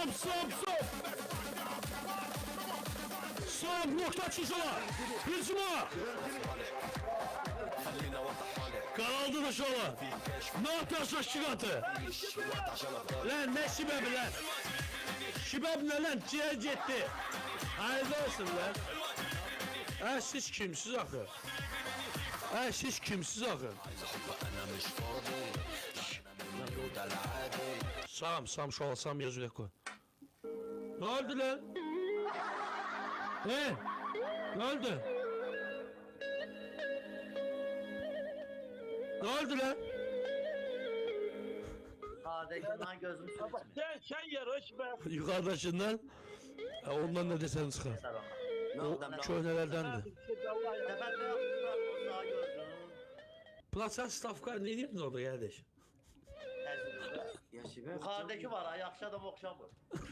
Stop, stop, stop! Stop, nokta çizala! Hücuma! Karaldı dışarı! Ne yapıyorsun şiratı? Lan ne şibebi lan? Şibab ne lan? Ciğer gitti. Hayırlı olsun lan. Ha siz kimsiz akı? Ha siz kimsiz akı? Sam, sam şu al, sam yazı koy. Ne oldu lan? He? Ne oldu? Ne oldu lan? Sağdakinden gözüm su. Sen sen yarış be. Yukarıdakinden. Ha, ondan ne desen çıkar. O köhnelerden de. Tepende yaptılar o sağ gözüm. Plasan Stafka ne diyordun orada kardeş? Yukarıdaki var ha, yakışa da okşamır.